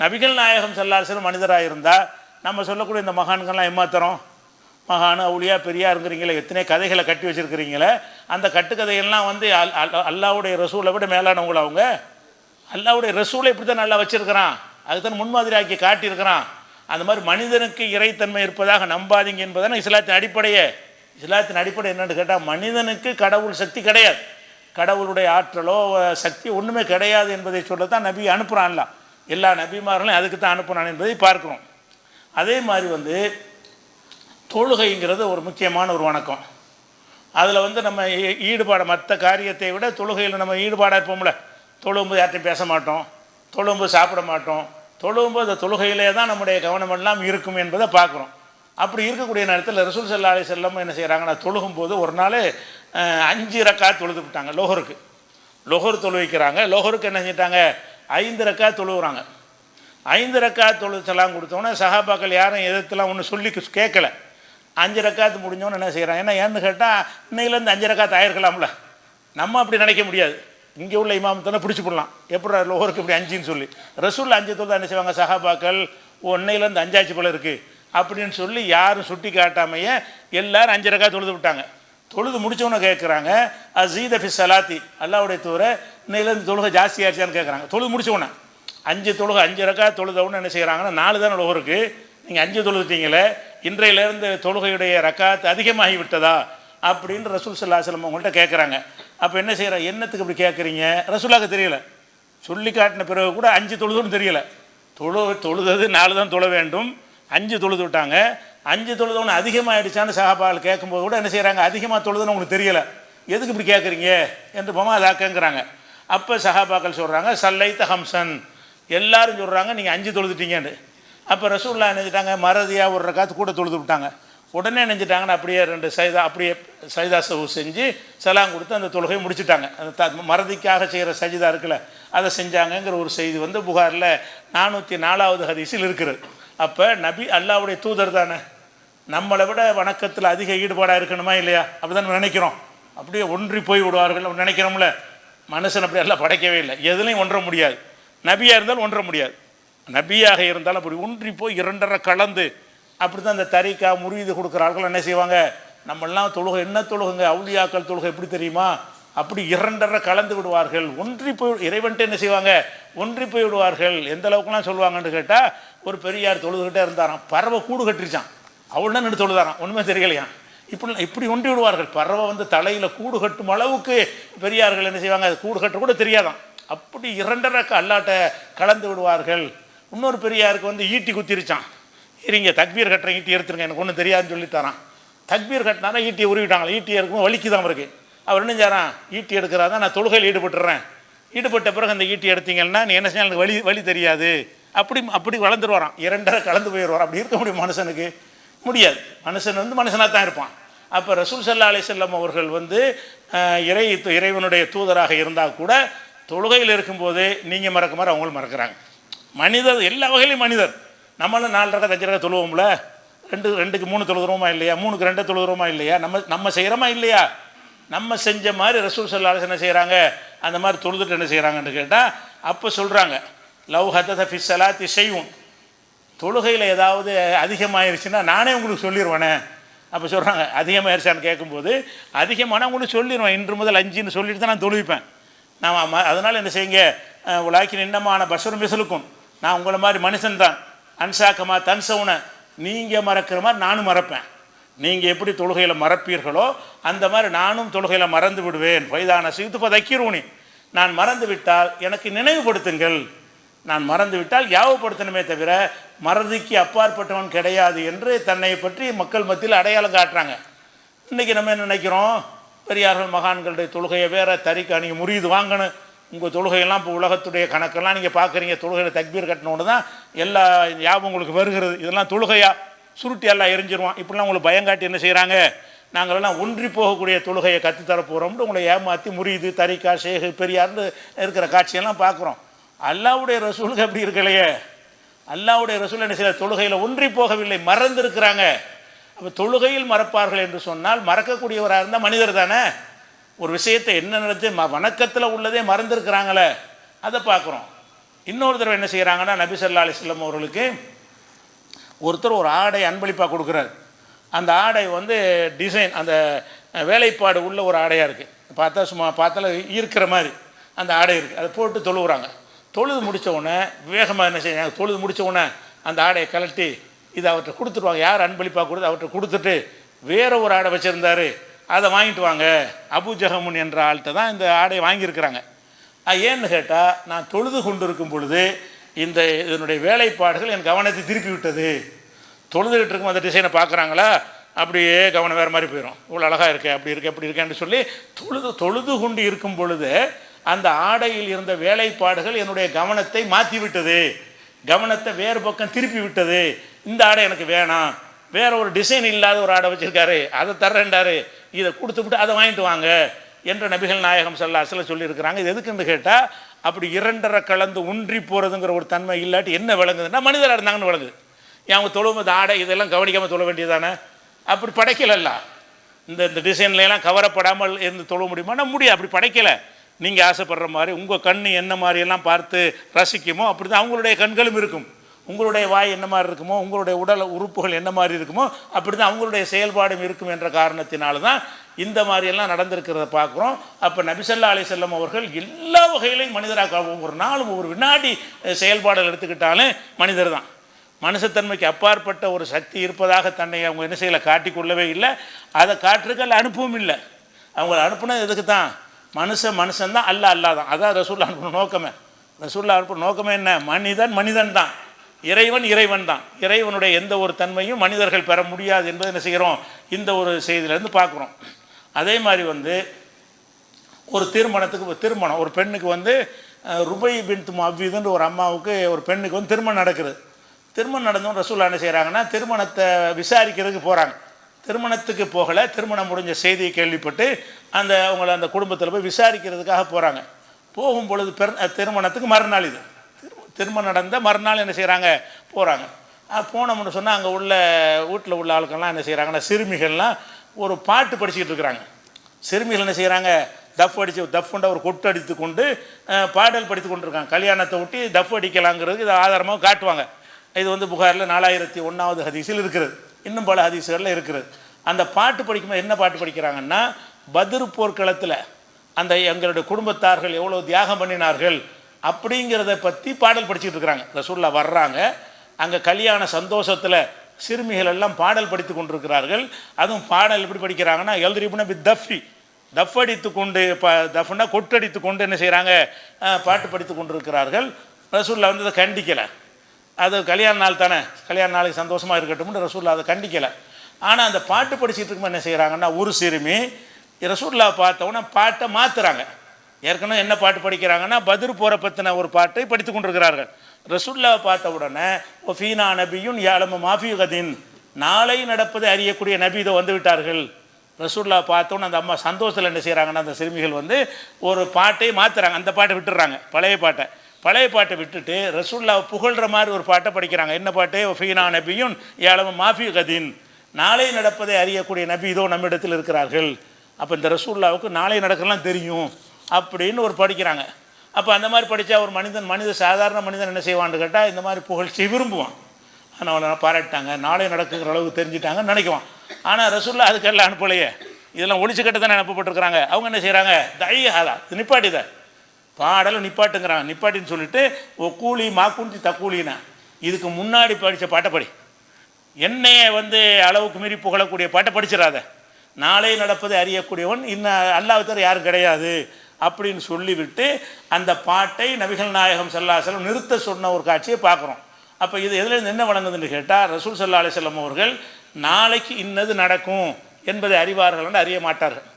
நபிகள் நாயகம் ஸல்லல்லாஹு அலைஹி மனிதராக இருந்தால் நம்ம சொல்லக்கூடிய இந்த மகான்கள்லாம் ஏமாத்துறோம். மகான் அவுளியா பெரியாருங்கிறீங்களே எத்தனை கதைகளை கட்டி வச்சிருக்கிறீங்களே அந்த கட்டுக்கதையெல்லாம் வந்து அல் அல்லாவுடைய ரசூலை விட மேலானவங்களா அவங்க? அல்லாவுடைய ரசூலை இப்படி தான் நல்லா வச்சுருக்கிறான். அதுதான் முன்மாதிரி ஆக்கி காட்டியிருக்கிறான். அந்த மாதிரி மனிதனுக்கு இறைத்தன்மை இருப்பதாக நம்பாதீங்க என்பதான இஸ்லாத்தின் அடிப்படையே. இஸ்லாத்தின் அடிப்படை என்னென்னு கேட்டால் மனிதனுக்கு கடவுள் சக்தி கிடையாது. கடவுளுடைய ஆற்றலோ சக்தி ஒன்றுமே கிடையாது என்பதை சொல்லத்தான் நபி அனுப்புகிறான்ல எல்லா நபிமார்களையும் அதுக்கு தான் அனுப்புனான் என்பதை பார்க்குறோம். அதே மாதிரி வந்து தொழுகைங்கிறது ஒரு முக்கியமான ஒரு வணக்கம். அதில் வந்து நம்ம ஈ- ஈடுபாடு மற்ற காரியத்தை விட தொழுகையில் நம்ம ஈடுபாடாக இருப்போம்ல. தொழும்போது யார்ட்டையும் பேச மாட்டோம். தொழும்போது சாப்பிட மாட்டோம். தொழும்போது அந்த தொழுகையிலே தான் நம்முடைய கவனம் எல்லாம் இருக்கும் என்பதை பார்க்குறோம். அப்படி இருக்கக்கூடிய நேரத்தில் ரசூல் சல்லா அலி செல்லம் என்ன செய்கிறாங்கன்னா தொழுகும்போது ஒரு நாள் அஞ்சு ரக்கா தொழுது விட்டாங்க லோகருக்கு லோகர் தொழுவிக்கிறாங்க. லோகருக்கு என்ன செஞ்சிட்டாங்க? ஐந்து ரக்கா தொழுவுறாங்க. ஐந்து ரக்காத் தொழுச்சலாம் கொடுத்தோன்னே சஹாபாக்கள் யாரும் எதிர்த்துலாம் ஒன்று சொல்லி கேட்கல. அஞ்சு ரக்காத்து முடிஞ்சோன்னு என்ன செய்கிறாங்க ஏன்னா ஏன்னு கேட்டால் இன்னையிலேருந்து அஞ்சு ரக்காத்து ஆயிருக்கலாம்ல. நம்ம அப்படி நினைக்க முடியாது. இங்கே உள்ள இமாமத்தானே பிடிச்சி போடலாம். எப்படி லோகருக்கு இப்படி அஞ்சுன்னு சொல்லி. ரசூலில் அஞ்சு தொழுது என்ன செய்வாங்க? சஹாபாக்கள் ஓ அஞ்சாச்சு போல இருக்குது அப்படின்னு சொல்லி யாரும் சுட்டி காட்டாமையே எல்லாரும் அஞ்சு ரக்கா தொழுது விட்டாங்க. தொழுது முடிச்சவொன்னே கேட்குறாங்க அசீத ஃபி சலாத்தி. அல்லாவுடைய தூர இன்னையிலேருந்து தொழுகை ஜாஸ்தியாயிடுச்சான்னு கேட்குறாங்க தொழுது முடிச்சவொன்னே அஞ்சு தொழுக அஞ்சு ரக்கா தொழுதவுன்னு என்ன செய்கிறாங்கன்னா நாலு தானே லோகருக்கு நீங்கள் அஞ்சு தொழுதுட்டீங்களே இன்றையிலேருந்து தொழுகையுடைய ரக்காத்து அதிகமாகி விட்டதா? அப்படின்னு ரசூல் சல்லாஹலம் உங்கள்கிட்ட கேட்குறாங்க அப்போ என்ன செய்கிற என்னத்துக்கு இப்படி கேட்குறீங்க ரசூலாக்கு தெரியல. சொல்லி காட்டின பிறகு கூட அஞ்சு தொழுதுன்னு தெரியல. தொழு தொழுதது நாலு தான் தொழ வேண்டும். அஞ்சு தொழுது விட்டாங்க. அஞ்சு தொழுதவனு அதிகமாகிடுச்சான்னு சகாபால் கேட்கும்போது கூட என்ன செய்கிறாங்க அதிகமாக தொழுதுன்னு உங்களுக்கு தெரியல. எதுக்கு இப்படி கேட்குறீங்க என்று பமாதாக்கங்கிறாங்க. அப்போ சஹாபாக்கள் சொல்கிறாங்க சல்லைத்த ஹம்சன். எல்லாரும் சொல்கிறாங்க நீங்கள் அஞ்சு தொழுதுட்டீங்கன்னு. அப்போ ரசூல்லா நினைச்சிட்டாங்க மறதியாக ஒரு ரக்காத்து கூட தொழுது விட்டாங்க. உடனே நினைச்சிட்டாங்கன்னு அப்படியே ரெண்டு சைதா அப்படியே சைதா சவு செஞ்சு சலாம் கொடுத்து அந்த தொழுகையை முடிச்சுட்டாங்க. அந்த த மறதிக்காக செய்கிற சஜிதா இருக்குல்ல அதை செஞ்சாங்கங்கிற ஒரு செய்தி வந்து புகாரில் நானூற்றி நாலாவது ஹதீஸில் இருக்கிறது. அப்போ நபி அல்லாவுடைய தூதர் தானே நம்மளை விட வணக்கத்தில் அதிக ஈடுபாடாக இருக்கணுமா இல்லையா? அப்படி தான் நினைக்கிறோம். அப்படியே ஒன்றி போய் விடுவார்கள் நினைக்கிறோம்ல. மனுஷன் அப்படி எல்லாம் படைக்கவே இல்லை. எதுலையும் ஒன்ற முடியாது. நபியாக இருந்தாலும் ஒன்ற முடியாது. நபியாக இருந்தாலும் அப்படி ஒன்றி போய் இரண்டரை கலந்து அப்படி தான் இந்த தரிக்கா முறியீது கொடுக்குற ஆட்கள் என்ன செய்வாங்க? நம்மெல்லாம் தொழுகை என்ன தொழுகுங்க? அவுளியாக்கள் தொழுகை எப்படி தெரியுமா? அப்படி இரண்டரை கலந்து விடுவார்கள். ஒன்றி போய் இறைவன்ட்டு என்ன செய்வாங்க? ஒன்றி போய் விடுவார்கள். எந்த அளவுக்குலாம் சொல்லுவாங்கன்னு கேட்டால் ஒரு பெரியார் தொழுதுகிட்டே இருந்தாராம். பறவை கூடு கட்டிருச்சான் அவள் தான் நின்று தொழுதாராம்? ஒன்றுமே தெரியலையா? இப்படி இப்படி ஒன்றி விடுவார்கள். பறவை வந்து தலையில் கூடு கட்டும் அளவுக்கு பெரியார்கள் என்ன செய்வாங்க? அது கூடு கட்ட கூட தெரியாதான் அப்படி இரண்டரை அல்லாட்ட கலந்து விடுவார்கள். இன்னொரு பெரியாருக்கு வந்து ஈட்டி குத்திருச்சான். இருங்க தக்பீர் கட்டுற ஈட்டி எடுத்துருங்க எனக்கு ஒன்றும் தெரியாதுன்னு சொல்லித்தரான் தக்பீர் கட்டினாரா ஈட்டி உருவிட்டாங்களா? ஈட்டி இருக்கும் வலிக்கு தான் இருக்கு அவர் என்ன செய்றான் ஈட்டி எடுக்கிறாதான் நான் தொழுகையில் ஈடுபட்டுறேன். ஈடுபட்ட பிறகு அந்த ஈட்டி எடுத்தீங்கன்னா நீ என்ன செய்ய எனக்கு வழி வழி தெரியாது. அப்படி அப்படி வளர்ந்துட்டு வரான். இரண்டரை கலந்து போயிடுவார். அப்படி இருக்க முடியும் மனுஷனுக்கு. முடியாது. மனுஷன் வந்து மனுஷனாக தான் இருப்பான். அப்போ ரசூல் சல்லா அலி செல்லம் அவர்கள் வந்து இறை இறைவனுடைய தூதராக இருந்தால் கூட தொழுகையில் இருக்கும்போது நீங்கள் மறக்க மாதிரி அவங்களும் மறக்கிறாங்க. மனிதர் எல்லா வகையிலையும் மனிதர். நம்மளும் நாலு ரக்கா அஞ்சு ரக்கா தொழுவோம்ல? ரெண்டு ரெண்டுக்கு மூணு தொழுகிறோமா இல்லையா? மூணுக்கு ரெண்டு தொழுகிறோமா இல்லையா? நம்ம நம்ம செய்கிறோமா இல்லையா? நம்ம செஞ்ச மாதிரி ரசூல் சல்லாஸ் என்ன செய்கிறாங்க அந்த மாதிரி தொழுதுட்டு என்ன செய்கிறாங்கன்னு கேட்டால் அப்போ சொல்கிறாங்க லவ் ஹத்தத ஃபிஸ்ஸலாத்தி செய்வோம் தொழுகையில் ஏதாவது அதிகமாயிருச்சுன்னா நானே உங்களுக்கு சொல்லிடுவேனே அப்போ சொல்கிறாங்க அதிகமாயிருச்சான்னு கேட்கும்போது அதிகமான உங்களுக்கு சொல்லிடுவேன் இன்று முதல் அஞ்சுன்னு சொல்லிட்டு தான் நான் தொழுவிப்பேன். நாம் அதனால் என்ன செய்யுங்க? உலாக்கி நின்னமான இன்னமான பஷரும் மிசலுக்கும் நான் உங்களை மாதிரி மனுஷன்தான் அன்சாக்கமா தன்சவுன நீங்கள் மறக்கிற மாதிரி நானும் மறப்பேன். நீங்கள் எப்படி தொழுகையில் மறப்பீர்களோ அந்த மாதிரி நானும் தொழுகையில் மறந்து விடுவேன். வயதான சீத்து பதக்கிருவனி நான் மறந்து விட்டால் எனக்கு நினைவுபடுத்துங்கள். நான் மறந்து விட்டால் யாவப்படுத்தணுமே தவிர மறதிக்கு அப்பாற்பட்டவன் கிடையாது என்று தன்னை பற்றி மக்கள் மத்தியில் அடையாளம் காட்டுறாங்க. இன்றைக்கி நம்ம என்ன நினைக்கிறோம்? பெரியார்கள் மகான்களுடைய தொழுகையை வேற தறிக்கா நீங்கள் முறியுது வாங்கணும் உங்கள் தொழுகையெல்லாம் இப்போ உலகத்துடைய கணக்கெல்லாம் நீங்கள் பார்க்குறீங்க தொழுகையில் தக்பீர் கட்டினோன்னு தான் எல்லா ஞாபகம் உங்களுக்கு வருகிறது. இதெல்லாம் தொழுகையாக சுருட்டி எல்லாம் எரிஞ்சிருவான். இப்படிலாம் உங்களுக்கு பயங்காட்டி என்ன செய்கிறாங்க நாங்களெல்லாம் ஒன்றி போகக்கூடிய தொழுகையை கற்றுத்தரப்போகிறோம்னு உங்களை ஏமாற்றி முறியுது தரிக்கா ஷேகு பெரியார்னு இருக்கிற காட்சியெல்லாம் பார்க்குறோம் அல்லாவுடைய ரசூலுக்கு அப்படி இருக்கலையே. அல்லாவுடைய ரசூல் என்ன செய்ய தொழுகையில் ஒன்றி போகவில்லை மறந்துருக்கிறாங்க. அப்போ தொழுகையில் மறப்பார்கள் என்று சொன்னால் மறக்கக்கூடியவராக இருந்தால் மனிதர் தானே? ஒரு விஷயத்தை என்ன நடத்தி ம வணக்கத்தில் உள்ளதே மறந்துருக்கிறாங்களே அதை பார்க்குறோம். இன்னொரு தடவை என்ன செய்கிறாங்கன்னா நபிசல்லா அலிஸ்லம் அவர்களுக்கு ஒருத்தர் ஒரு ஆடை அன்பளிப்பாக கொடுக்குறாரு. அந்த ஆடை வந்து டிசைன் அந்த வேலைப்பாடு உள்ள ஒரு ஆடையாக இருக்குது பார்த்தா சும்மா பார்த்தால ஈர்க்கிற மாதிரி அந்த ஆடை இருக்குது அதை போட்டு தொழுகிறாங்க தொழுது முடித்த உடனே வேகமாக என்ன செய்ய தொழுது முடித்த உடனே அந்த ஆடையை கழட்டி இதை அவர்கிட்ட கொடுத்துருவாங்க. யார் அன்பளிப்பாக கொடுத்து அவர்கிட்ட கொடுத்துட்டு வேற ஒரு ஆடை வச்சுருந்தாரு அதை வாங்கிட்டு வாங்க. அபுஜகமுன் என்ற ஆள்கிட்ட தான் இந்த ஆடையை வாங்கியிருக்கிறாங்க. அது ஏன்னு கேட்டால் நான் தொழுது கொண்டு இருக்கும் பொழுது இந்த இதனுடைய வேலைப்பாடுகள் என் கவனத்தை திருப்பி விட்டது. தொழுதுகிட்டு இருக்கும் அந்த டிசைனை பார்க்குறாங்களா? அப்படியே கவனம் வேறு மாதிரி போயிடும் இவ்வளோ அழகாக இருக்கே அப்படி இருக்கு அப்படி இருக்கேன்னு சொல்லி தொழுது தொழுது கொண்டு இருக்கும் பொழுது அந்த ஆடையில் இருந்த வேலைப்பாடுகள் என்னுடைய கவனத்தை மாற்றி விட்டது கவனத்தை வேறு பக்கம் திருப்பி விட்டது. இந்த ஆடை எனக்கு வேணாம். வேற ஒரு டிசைன் இல்லாத ஒரு ஆடை வச்சுருக்காரு. அதை தர்றேன்டாரு. இதை கொடுத்துவிட்டு அதை வாங்கிட்டு வாங்க என்ற நபிகள் நாயகம் சல்லாசில் சொல்லியிருக்கிறாங்க. இது எதுக்குன்னு கேட்டால் அப்படி இரண்டரை கலந்து ஒன்றி போகிறதுங்கிற ஒரு தன்மை இல்லாட்டி என்ன விளங்குதுன்னா மனிதராக இருந்தாங்கன்னு விளங்குது. அவங்க தொழுவது ஆடை இதெல்லாம் கவனிக்காமல் தொழ வேண்டியதானே அப்படி படைக்கலல்ல. இந்த இந்த டிசைன்லாம் கவரப்படாமல் இருந்து தொழ முடியுமானா முடியும் அப்படி படைக்கலை. நீங்கள் ஆசைப்படுற மாதிரி உங்கள் கண் என்ன மாதிரியெல்லாம் பார்த்து ரசிக்குமோ அப்படி தான் அவங்களுடைய கண்களும் இருக்கும். உங்களுடைய வாய் என்ன மாதிரி இருக்குமோ உங்களுடைய உடல் உறுப்புகள் என்ன மாதிரி இருக்குமோ அப்படி தான் அவங்களுடைய செயல்பாடும் இருக்கும் என்ற காரணத்தினால தான் இந்த மாதிரியெல்லாம் நடந்திருக்கிறத பார்க்குறோம். அப்போ நபிசல்லா அலி செல்லம் அவர்கள் எல்லா வகையிலையும் மனிதராக ஒவ்வொரு நாளும் ஒவ்வொரு வினாடி செயல்பாடுகள் எடுத்துக்கிட்டாலும் மனிதர் தான் மனுஷத்தன்மைக்கு அப்பாற்பட்ட ஒரு சக்தி இருப்பதாக தன்னை அவங்க என்ன செய்யலை காட்டிக்கொள்ளவே இல்லை. அதை காட்டுறதுக்கு அனுப்பவும் இல்லை. அவங்கள அனுப்புனது எதுக்கு தான் மனுஷன் மனுஷன் தான் அல்ல அல்லா தான் அதான் ரசூல்லா அனுப்பின நோக்கமே. ரசூல்லா அனுப்பின நோக்கமே என்ன? மனிதன் மனிதன் தான். இறைவன் இறைவன் தான். இறைவனுடைய எந்த ஒரு தன்மையும் மனிதர்கள் பெற முடியாது என்பதை என்ன செய்கிறோம்? இந்த ஒரு செய்தியிலேருந்து பார்க்குறோம். அதே மாதிரி வந்து ஒரு திருமணத்துக்கு திருமணம். ஒரு பெண்ணுக்கு வந்து ருபை பின் அவ்விதுன்ற ஒரு அம்மாவுக்கு ஒரு பெண்ணுக்கு வந்து திருமணம் நடக்குது. திருமணம் நடந்தும் ரசூல்லா என்ன செய்கிறாங்கன்னா திருமணத்தை விசாரிக்கிறதுக்கு போகிறாங்க திருமணத்துக்கு போகலை திருமணம் முடிஞ்ச செய்தியை கேள்விப்பட்டு அந்த அவங்கள அந்த குடும்பத்தில் போய் விசாரிக்கிறதுக்காக போகிறாங்க போகும் பொழுது பெரு திருமணத்துக்கு மறுநாள் இது. திரு- திருமணம் நடந்த மறுநாள் என்ன செய்கிறாங்க போகிறாங்க போனோம்னு சொன்னால் அங்கே உள்ள வீட்டில் உள்ள ஆளுக்கெல்லாம் என்ன செய்கிறாங்கன்னா சிறுமிகள்லாம் ஒரு பாட்டு படிச்சுக்கிட்டு இருக்கிறாங்க. சிறுமிகள் என்ன செய்கிறாங்க தஃப் அடித்து தஃப்ன்ற ஒரு கொட்டு அடித்து கொண்டு பாடல் படித்து கொண்டிருக்காங்க. கல்யாணத்தை ஒட்டி தஃப் அடிக்கலாங்கிறது இதை ஆதாரமாக காட்டுவாங்க. இது வந்து புகாரில் நாலாயிரத்தி ஒன்றாவது ஹதீஸில் இருக்கிறது. இன்னும் பல ஹதீஸ்களில் இருக்கிறது அந்த பாட்டு படிக்கும்போது என்ன பாட்டு படிக்கிறாங்கன்னா பத்ர் போர்க்களத்தில் அந்த எங்களுடைய குடும்பத்தார்கள் எவ்வளோ தியாகம் பண்ணினார்கள் அப்படிங்கிறத பற்றி பாடல் படிச்சுட்டு இருக்கிறாங்க. ரசூல்லா வர்றாங்க. அங்கே கல்யாண சந்தோஷத்தில் சிறுமிகள் எல்லாம் பாடல் படித்து கொண்டிருக்கிறார்கள். அதுவும் பாடல் எப்படி படிக்கிறாங்கன்னா எழுதிரிப்புனா பி தஃபி தஃப்படித்து கொண்டு ப தஃப்னா கொட்டடித்து கொண்டு என்ன செய்கிறாங்க பாட்டு படித்து கொண்டிருக்கிறார்கள். ரசூல்லா வந்து அதை கண்டிக்கலை. அது கல்யாண நாள் தானே? கல்யாண நாளைக்கு சந்தோஷமாக இருக்கட்டும்னு ரசூல்லா அதை கண்டிக்கலை. ஆனால் அந்த பாட்டு படிச்சுட்டு இருக்கும்போது என்ன செய்கிறாங்கன்னா ஒரு சிறுமி ரசூல்லா பார்த்தவொன்னே பாட்டை மாற்றுறாங்க ஏற்கனவே என்ன பாட்டு படிக்கிறாங்கன்னா பதிர் போகிற பற்றின ஒரு பாட்டை படித்து கொண்டிருக்கிறார்கள். ரசூல்லாவை பார்த்த உடனே ஒஃபீனா நபியும் யாழம மாஃபியுகதின் நாளை நடப்பதை அறியக்கூடிய நபி இதை வந்து விட்டார்கள். ரசூல்லா பார்த்தோன்னு அந்த அம்மா சந்தோஷத்தில் என்ன செய்கிறாங்கன்னா அந்த சிறுமிகள் வந்து ஒரு பாட்டை மாற்றுறாங்க அந்த பாட்டை விட்டுடுறாங்க பழைய பாட்டை. பழைய பாட்டை விட்டுட்டு ரசூல்லாவை புகழ்கிற மாதிரி ஒரு பாட்டை படிக்கிறாங்க. என்ன பாட்டு? ஃபீனா நபியும் ஏழவும் மாஃபி கதீன். நாளை நடப்பதை அறியக்கூடிய நபி இதோ நம்மிடத்தில் இருக்கிறார்கள். அப்போ இந்த ரசூல்லாவுக்கு நாளை நடக்கலாம் தெரியும் அப்படின்னு ஒரு படிக்கிறாங்க. அப்போ அந்த மாதிரி படித்தா ஒரு மனிதன் மனித சாதாரண மனிதன் என்ன செய்வான்னு கேட்டால் இந்த மாதிரி புகழ்ச்சி விரும்புவான். ஆனால் அவனை பாராட்டாங்க நாளை நடக்குங்கிற அளவுக்கு தெரிஞ்சிட்டாங்கன்னு நினைக்குவான். ஆனால் ரசூல்லா அதுக்கெல்லாம் அனுப்பலையே. இதெல்லாம் ஒழிச்சு கட்ட தானே அனுப்பப்பட்டிருக்கிறாங்க. அவங்க என்ன செய்கிறாங்க தை இது நிப்பாட்டித பாடலை நிப்பாட்டுங்கிறான். நிப்பாட்டின்னு சொல்லிட்டு ஓ கூலி மாக்குந்தி தக்கூலினா இதுக்கு முன்னாடி படித்த பாட்டை படி. என்னையை வந்து அளவுக்கு மீறி புகழக்கூடிய பாட்டை படிச்சிடாத. நாளே நடப்பதை அறியக்கூடியவன் இன்னும் அல்லாஹ் தவிர யாரும் கிடையாது அப்படின்னு சொல்லிவிட்டு அந்த பாட்டை நபிகள் நாயகம் சல்லாஹலம் நிறுத்த சொன்ன ஒரு காட்சியை பார்க்குறோம். அப்போ இது எதுலேருந்து என்ன வழங்குதுன்னு கேட்டால் ரசூல் சல்லா அலிசல்லம் அவர்கள் நாளைக்கு இன்னது நடக்கும் என்பதை அறிவார்கள் என்று அறிய மாட்டார்கள்.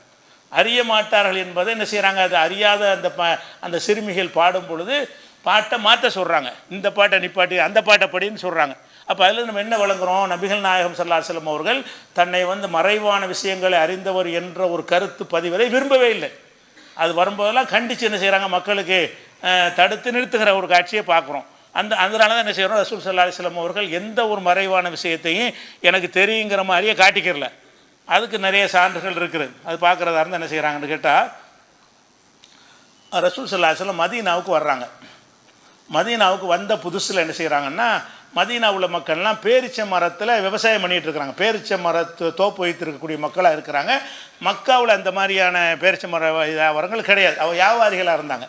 அறிய மாட்டார்கள் என்பதை என்ன செய்கிறாங்க அது அறியாத அந்த ப அந்த சிறுமிகள் பாடும் பொழுது பாட்டை மாற்ற சொல்கிறாங்க இந்த பாட்டை நிப்பாட்டி அந்த பாட்டை படின்னு சொல்கிறாங்க அப்போ அதில் நம்ம என்ன வழங்குறோம் நபிகள் நாயகம் சல்லாஹலம் அவர்கள் தன்னை வந்து மறைவான விஷயங்களை அறிந்தவர் என்ற ஒரு கருத்து பதிவதை விரும்பவே இல்லை. அது வரும்போதெல்லாம் கண்டித்து என்ன செய்கிறாங்க மக்களுக்கு தடுத்து நிறுத்துகிற ஒரு காட்சியை பார்க்குறோம். அந்த அதனால தான் என்ன செய்கிறோம் ரசூல் சல்லா அலிஸ்லாம் அவர்கள் எந்த ஒரு மறைவான விஷயத்தையும் எனக்கு தெரியுங்கிற மாதிரியே காட்டிக்கிறல. அதுக்கு நிறைய சான்றுகள் இருக்குது. அது பார்க்குறதா இருந்தால் என்ன செய்கிறாங்கன்னு கேட்டால் ரசூல் சல்லா மதீனாவுக்கு வர்றாங்க. மதீனாவுக்கு வந்த புதுசில் என்ன செய்கிறாங்கன்னா மதீனா உள்ள மக்கள்லாம் பேரிச்ச மரத்தில் விவசாயம் பண்ணிகிட்டு இருக்கிறாங்க பேரிச்ச மரத்து தோப்பு வைத்திருக்கக்கூடிய மக்களாக இருக்கிறாங்க. மக்காவில் அந்த மாதிரியான பேரிச்ச மர வியாபாரங்கள் கிடையாது. அவள் வியாபாரிகளாக இருந்தாங்க.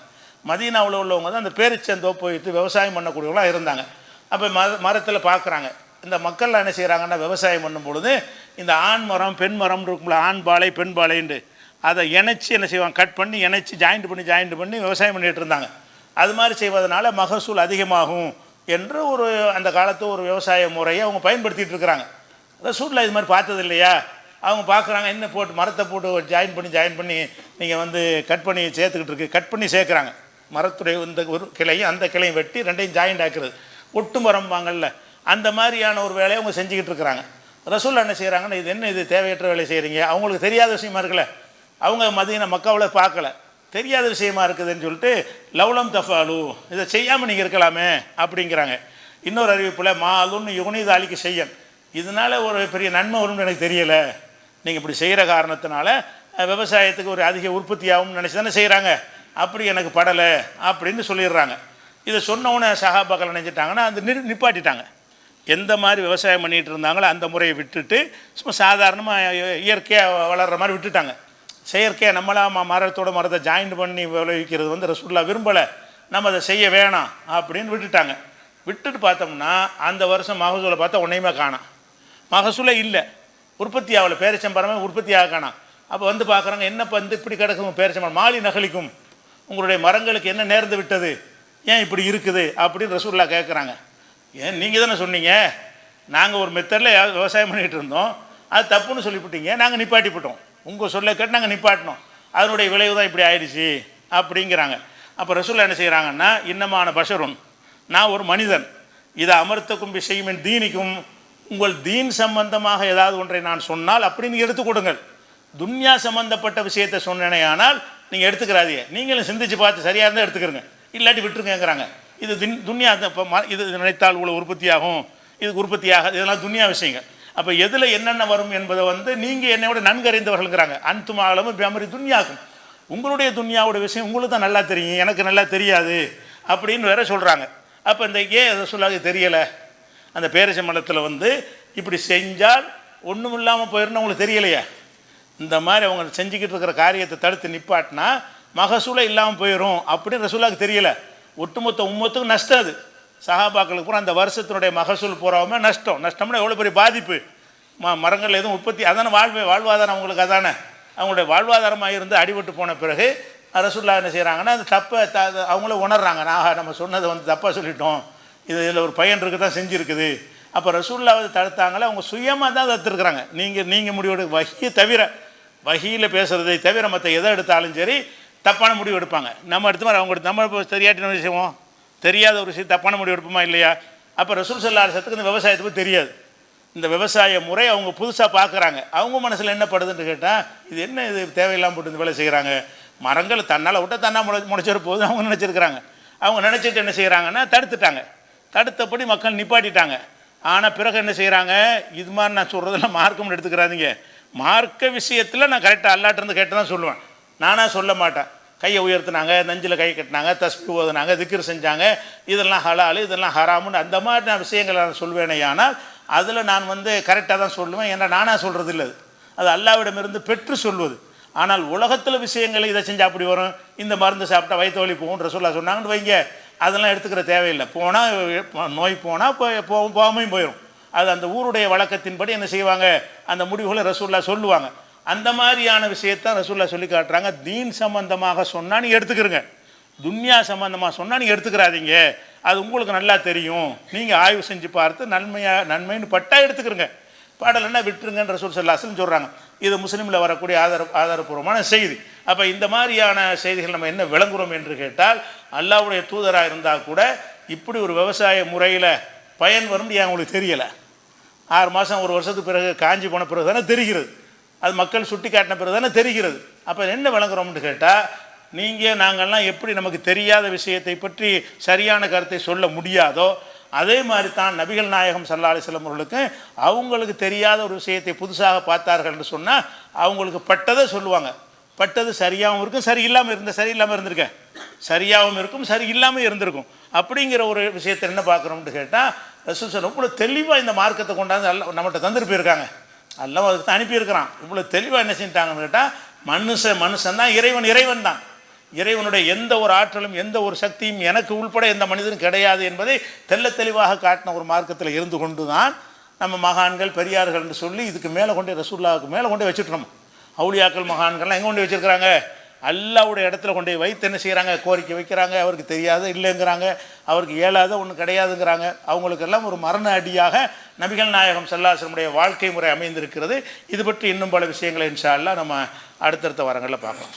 மதீனாவில் உள்ளவங்க தான் அந்த பேரிச்சந்தோப்பு வைத்து விவசாயம் பண்ணக்கூடியவங்களாக இருந்தாங்க. அப்போ மர மரத்தில் பார்க்குறாங்க இந்த மக்கள்லாம் என்ன செய்கிறாங்கன்னா விவசாயம் பண்ணும் பொழுது இந்த ஆண் மரம் பெண் மரம் இருக்கும்ல ஆண் பாலை பெண் பாலைன்ட்டு அதை இணைச்சி என்ன செய்வாங்க? கட் பண்ணி இணைச்சி ஜாயிண்ட் பண்ணி ஜாயிண்ட் பண்ணி விவசாயம் பண்ணிகிட்டு இருந்தாங்க. அது மாதிரி செய்வதனால மகசூல் அதிகமாகும் என்று ஒரு அந்த காலத்து ஒரு விவசாய முறையை அவங்க பயன்படுத்திகிட்டு இருக்கிறாங்க. ரசூலில் இது மாதிரி பார்த்தது இல்லையா? அவங்க பார்க்குறாங்க என்ன போட்டு மரத்தை போட்டு ஜாயின் பண்ணி ஜாயின் பண்ணி நீங்கள் வந்து கட் பண்ணி சேர்த்துக்கிட்டு இருக்கு. கட் பண்ணி சேர்க்குறாங்க. மரத்துடைய இந்த ஒரு கிளையும் அந்த கிளையும் வெட்டி ரெண்டையும் ஜாயிண்ட் ஆக்குறது. ஒட்டு மரம் வாங்கல்ல. அந்த மாதிரியான ஒரு வேலையை அவங்க செஞ்சுக்கிட்டு இருக்கிறாங்க. ரசூல் என்ன செய்கிறாங்கன்னு இது என்ன இது தேவையற்ற வேலை செய்கிறீங்க அவங்களுக்கு தெரியாத விஷயமா இருக்குல்ல. அவங்க மதியின மக்காவில் பார்க்கல. தெரியாத விஷயமா இருக்குதுன்னு சொல்லிட்டு லவ்லம் தஃபாலு இதை செய்யாமல் நீங்கள் இருக்கலாமே அப்படிங்கிறாங்க. இன்னொரு அறிவிப்பில் மாலுன்னு யுனிதாலிக்கு செய்யன். இதனால ஒரு பெரிய நன்மை வரும்னு எனக்கு தெரியலை. நீங்கள் இப்படி செய்கிற காரணத்தினால விவசாயத்துக்கு ஒரு அதிக உற்பத்தி ஆகும்னு நினச்சி தானே செய்கிறாங்க அப்படி எனக்கு படலை அப்படின்னு சொல்லிடுறாங்க. இதை சொன்னவுடனே சகாபாக்கள் நினைச்சிட்டாங்கன்னா அந்த நிப்பாட்டிட்டாங்க. எந்த மாதிரி விவசாயம் பண்ணிகிட்டு இருந்தாங்களோ அந்த முறையை விட்டுட்டு சும்மா சாதாரணமாக இயற்கையாக வளர்கிற மாதிரி விட்டுட்டாங்க. செயற்கையாக நம்மளா மரத்தோட மரத்தை ஜாயின் பண்ணி விளைவிக்கிறது வந்து ரசூல்லா விரும்பலை. நம்ம அதை செய்ய வேணாம் அப்படின்னு விட்டுட்டாங்க. விட்டுட்டு பார்த்தோம்னா அந்த வருஷம் மகசூலை பார்த்தா ஒன்றையுமே காணாம். மகசூலே இல்லை. உற்பத்தி ஆகலை. பேரிச்சம்பரமே உற்பத்தி ஆக காணாம். அப்போ வந்து பார்க்குறாங்க என்ன வந்து இப்படி கிடக்கும்? பேரிச்சம்பரம் மாலி நகலிக்கும். உங்களுடைய மரங்களுக்கு என்ன நேர்ந்து விட்டது? ஏன் இப்படி இருக்குது? அப்படின்னு ரசூல்லா கேட்குறாங்க ஏன் நீங்கள் தானே சொன்னீங்க? நாங்கள் ஒரு மெத்தடில் விவசாயம் பண்ணிகிட்டு இருந்தோம். அது தப்புன்னு சொல்லிவிட்டீங்க. நாங்கள் நிப்பாட்டிவிட்டோம். உங்கள் சொல்ல கேட்டு நாங்கள் நிப்பாட்டினோம். அதனுடைய விளைவு தான் இப்படி ஆயிடுச்சு அப்படிங்கிறாங்க. அப்போ ரசூல் என்ன செய்கிறாங்கன்னா இன்னமான பஷருன். நான் ஒரு மனிதன். இதை அமர்த்தக்கும் விஷயம் தீனிக்கும் உங்கள் தீன் சம்பந்தமாக ஏதாவது ஒன்றை நான் சொன்னால் அப்படி நீங்கள் கொடுங்கள். துன்யா சம்பந்தப்பட்ட விஷயத்தை சொன்னேனே ஆனால் நீங்கள் எடுத்துக்கிறாதீங்க. நீங்களும் சிந்திச்சு பார்த்து சரியாக இருந்தால் எடுத்துக்கிறங்க. இல்லாட்டி விட்டுருங்கிறாங்க இது தின் துன்யா தான் இப்போ ம- இது நினைத்தால் உள்ள உற்பத்தியாகும். இதுக்கு உற்பத்தியாக இதெல்லாம் துன்யா விஷயங்கள். அப்போ எதில் என்னென்ன வரும் என்பதை வந்து நீங்கள் என்னை விட நன்கறிந்தவர்கள்ங்கிறாங்க அன்துமாகலமும் பேமரி துன்யாகும் உங்களுடைய துன்யாவோட விஷயம் உங்களுக்கு தான் நல்லா தெரியும். எனக்கு நல்லா தெரியாது அப்படின்னு வேற சொல்கிறாங்க அப்போ இந்த ஏன் அதை சொல்லாது தெரியலை? அந்த பேரிச்சம்பழத்தில் வந்து இப்படி செஞ்சால் ஒன்றும் இல்லாமல் போயிருந்து உங்களுக்கு தெரியலையா. இந்த மாதிரி அவங்க செஞ்சுக்கிட்டு இருக்கிற காரியத்தை தடுத்து நிப்பாட்டினா மகசூலை இல்லாமல் போயிடும் அப்படின்னு ரசூலாவுக்கு தெரியலை. ஒட்டுமொத்த உம்மத்துக்கும் நஷ்டம் அது. சகாபாக்களுக்கு பூரா அந்த வருஷத்தினுடைய மகசூல் பூராவுமே நஷ்டம். நஷ்டம்னா எவ்வளோ பெரிய பாதிப்பு? ம மரங்கள் எதுவும் உற்பத்தி அதான வாழ்வே வாழ்வாதாரம் அவங்களுக்கு அதானே? அவங்களுடைய வாழ்வாதாரமாக இருந்து அடிபட்டு போன பிறகு ரசுல்லா என்ன செய்கிறாங்கன்னா அந்த தப்பை த அவங்கள உணர்றாங்க. ஆஹா நம்ம சொன்னதை வந்து தப்பாக சொல்லிட்டோம். இது இதில் ஒரு பையன் இருக்கு தான் செஞ்சுருக்குது. அப்போ ரசூல்லாவை தடுத்தாங்களே அவங்க சுயமாக தான் தடுத்துருக்குறாங்க நீங்கள் நீங்கள் முடிவெடு வகியை தவிர வகியில் பேசுகிறதை தவிர மற்ற எதை எடுத்தாலும் சரி தப்பான முடிவு எடுப்பாங்க. நம்ம எடுத்த மாதிரி அவங்க நம்ம இப்போ தெரியாட்டின விஷயம் தெரியாத ஒரு விஷயம் தப்பான முடிவு எடுப்போமா இல்லையா? அப்போ ரசூல் சல்லா சத்துக்கு இந்த விவசாயத்தை பற்றி தெரியாது. இந்த விவசாய முறை அவங்க புதுசாக பார்க்குறாங்க அவங்க மனசில் என்ன படுதுன்னு கேட்டால் இது என்ன இது தேவையில்லாமல் போட்டு இந்த வேலை செய்கிறாங்க மரங்கள் தன்னால் விட்ட தன்னால் முளை முளைச்சிட போகுது அவங்க நினச்சிருக்கிறாங்க. அவங்க நினச்சிட்டு என்ன செய்கிறாங்கன்னா தடுத்துட்டாங்க. தடுத்தபடி மக்கள் நிப்பாட்டிட்டாங்க. ஆனால் பிறகு என்ன செய்கிறாங்க இது மாதிரி நான் சொல்கிறதெல்லாம் மார்க்கம்னு எடுத்துக்கிறாதீங்க. மார்க்க விஷயத்தில் நான் கரெக்டாக அல்லாட்டிருந்து கேட்டு தான் சொல்லுவேன். நானாக சொல்ல மாட்டேன். கையை உயர்த்தினாங்க நஞ்சில் கை கட்டினாங்க தஸ்பி ஓதுனாங்க திக்கர் செஞ்சாங்க. இதெல்லாம் ஹலால் இதெல்லாம் ஹராமுன்னு அந்த மாதிரி நான் விஷயங்களை நான் சொல்வேனே ஆனால் அதில் நான் வந்து கரெக்டாக தான் சொல்லுவேன். ஏன்னா நானாக சொல்கிறது இல்லை அது. அல்லாவிடமிருந்து பெற்று சொல்வது. ஆனால் உலகத்தில் விஷயங்கள் இதை செஞ்சால் அப்படி வரும். இந்த மருந்து சாப்பிட்டா வயிற்று வலி போகுன்ற சொல்ல சொன்னாங்கன்னு வைங்க. அதெல்லாம் எடுத்துக்கிற தேவையில்லை. போனால் நோய் போனால் போய் போகும் போகாமையும் போயிடும் அது அந்த ஊருடைய வழக்கத்தின்படி என்ன செய்வாங்க? அந்த முடிவுகளை ரசூல்லா சொல்லுவாங்க. அந்த மாதிரியான விஷயத்தை ரசூல்லா சொல்லி காட்டுறாங்க. தீன் சம்பந்தமாக சொன்னா நீ எடுத்துக்கிறங்க துன்யா சம்பந்தமாக சொன்னா நீ எடுத்துக்கிறாதீங்க. அது உங்களுக்கு நல்லா தெரியும். நீங்கள் ஆய்வு செஞ்சு பார்த்து நன்மையா நன்மைன்னு பட்டா எடுத்துக்கிறங்க பாடலைன்னா விட்டுருங்கன்ற சொல் சொல்லாசல்னு சொல்கிறாங்க இது முஸ்லீமில் வரக்கூடிய ஆதார ஆதாரபூர்வமான செய்தி. அப்போ இந்த மாதிரியான செய்திகள் நம்ம என்ன விளங்குறோம் என்று கேட்டால் அல்லாவுடைய தூதராக இருந்தால் கூட இப்படி ஒரு விவசாய முறையில் பயன் வரும்னு ஏன் உங்களுக்கு தெரியலை? ஆறு மாதம் ஒரு வருஷத்துக்கு பிறகு காஞ்சி போன பிறகு தானே தெரிகிறது. அது மக்கள் சுட்டி காட்டின பிறகு தானே தெரிகிறது. அப்போ என்ன விளங்குறோம்னு கேட்டால் நீங்கள் நாங்கள்லாம் எப்படி நமக்கு தெரியாத விஷயத்தை பற்றி சரியான கருத்தை சொல்ல முடியாதோ அதே மாதிரி தான் நபிகள் நாயகம் சல்லா அலிஸ்லாம் அவர்களுக்கு அவங்களுக்கு தெரியாத ஒரு விஷயத்தை புதுசாக பார்த்தார்கள் என்று சொன்னால் அவங்களுக்கு பட்டதை சொல்லுவாங்க. பட்டது சரியாகவும் இருக்கும் சரி இல்லாமல் இருந்த சரி இல்லாமல் இருந்திருக்கேன் சரியாகவும் இருக்கும் சரி இல்லாமல் இருந்திருக்கும். அப்படிங்கிற ஒரு விஷயத்தை என்ன பார்க்குறோம்னு கேட்டால் ரசூல் சார் தெளிவாக இந்த மார்க்கத்தை கொண்டாந்து நம்மகிட்ட தந்துட்டு போயிருக்காங்க. எல்லாம் அதுக்கு தான் அனுப்பியிருக்கிறான். இவ்வளோ தெளிவாக என்ன செஞ்சிட்டாங்கன்னு கேட்டால் மனுஷன் மனுஷன் தான் இறைவன் இறைவன் தான். இறைவனுடைய எந்த ஒரு ஆற்றலும் எந்த ஒரு சக்தியும் எனக்கு உள்பட எந்த மனிதனும் கிடையாது என்பதை தெள்ள தெளிவாக காட்டின ஒரு மார்க்கத்தில் இருந்து கொண்டு தான் நம்ம மகான்கள் பெரியார்கள் என்று சொல்லி இதுக்கு மேலே கொண்டு ரசூல்லாவுக்கு மேலே கொண்டு வச்சுட்டோம் அவுளியாக்கள் மகான்கள்லாம் எங்கே கொண்டு வச்சுருக்கிறாங்க? அல்லாவுடைய இடத்துல கொண்டு போய் வைத்து என்ன செய்கிறாங்க கோரிக்கை வைக்கிறாங்க. அவருக்கு தெரியாது இல்லைங்கிறாங்க. அவருக்கு இயலாத ஒன்றும் கிடையாதுங்கிறாங்க. அவங்களுக்கெல்லாம் ஒரு மரண அடியாக நபிகள் நாயகம் செல்லாசனுடைய வாழ்க்கை முறை அமைந்திருக்கிறது. இது பற்றி இன்னும் பல விஷயங்களை இன்ஷா அல்லாஹ் நம்ம அடுத்தடுத்த வாரங்களில் பார்க்கலாம்.